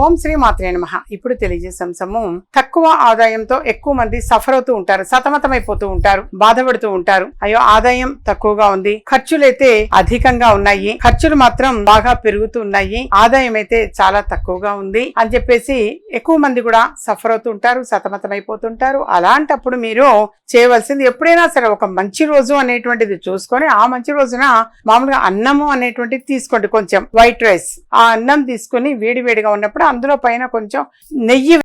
ఓం శ్రీ మాత్రే నమ. ఇప్పుడు తెలియజేసే అంశము తక్కువ ఆదాయంతో ఎక్కువ మంది సఫర్ అవుతూ ఉంటారు సతమతమైపోతూ ఉంటారు బాధపడుతూ ఉంటారు. అయ్యో ఆదాయం తక్కువగా ఉంది ఖర్చులైతే అధికంగా ఉన్నాయి ఖర్చులు మాత్రం బాగా పెరుగుతూ ఉన్నాయి ఆదాయం అయితే చాలా తక్కువగా ఉంది అని చెప్పేసి ఎక్కువ మంది కూడా సఫర్ అవుతూ ఉంటారు సతమతమైపోతుంటారు. అలాంటప్పుడు మీరు చేయవలసింది ఎప్పుడైనా సరే ఒక మంచి రోజు అనేటువంటిది చూసుకొని ఆ మంచి రోజున మామూలుగా అన్నము అనేటువంటిది తీసుకోండి కొంచెం వైట్ రైస్. ఆ అన్నం తీసుకొని వేడి వేడిగా ఉన్నప్పుడు అందులో పైన కొంచెం నెయ్యి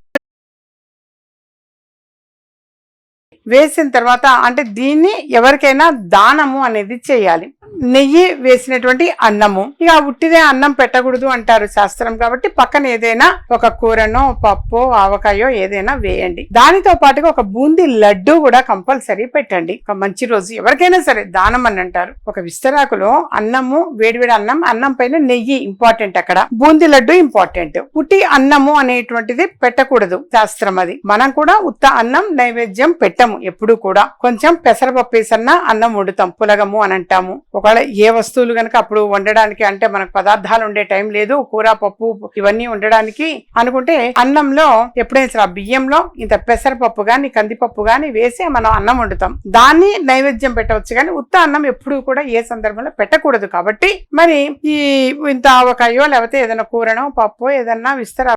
వేసిన తర్వాత అంటే దీన్ని ఎవరికైనా దానము అనేది చేయాలి. నెయ్యి వేసినటువంటి అన్నము. ఇక ఉట్టిదే అన్నం పెట్టకూడదు అంటారు శాస్త్రం కాబట్టి పక్కన ఏదైనా ఒక కూరనో పప్పు ఆవకాయో ఏదైనా వేయండి. దానితో పాటుగా ఒక బూందీ లడ్డు కూడా కంపల్సరీ పెట్టండి. ఒక మంచి రోజు ఎవరికైనా సరే దానం అని అంటారు. ఒక విస్తరాకులో అన్నము వేడివేడి అన్నం అన్నం పైన నెయ్యి ఇంపార్టెంట్ అక్కడ. బూందీ లడ్డు ఇంపార్టెంట్. ఉట్టి అన్నము అనేటువంటిది పెట్టకూడదు శాస్త్రం అది. మనం కూడా ఉత్త అన్నం నైవేద్యం పెట్టము ఎప్పుడు కూడా. కొంచెం పెసరపప్పు వేసన్నా అన్నం వండుతాం పులగము అని అంటాము. ఒకవేళ ఏ వస్తువులు గనక అప్పుడు వండడానికి అంటే మనకు పదార్థాలు ఉండే టైం లేదు కూర పప్పు ఇవన్నీ ఉండడానికి అనుకుంటే అన్నంలో ఎప్పుడైనా సరే ఆ బియ్యంలో ఇంత పెసరపప్పు కానీ కందిపప్పు కానీ వేసి మనం అన్నం వండుతాం. దాన్ని నైవేద్యం పెట్టవచ్చు కానీ ఉత్త అన్నం ఎప్పుడు కూడా ఏ సందర్భంలో పెట్టకూడదు కాబట్టి మరి ఈ ఇంత ఆవకాయో లేకపోతే ఏదైనా కూరనో పప్పు ఏదన్నా విస్తర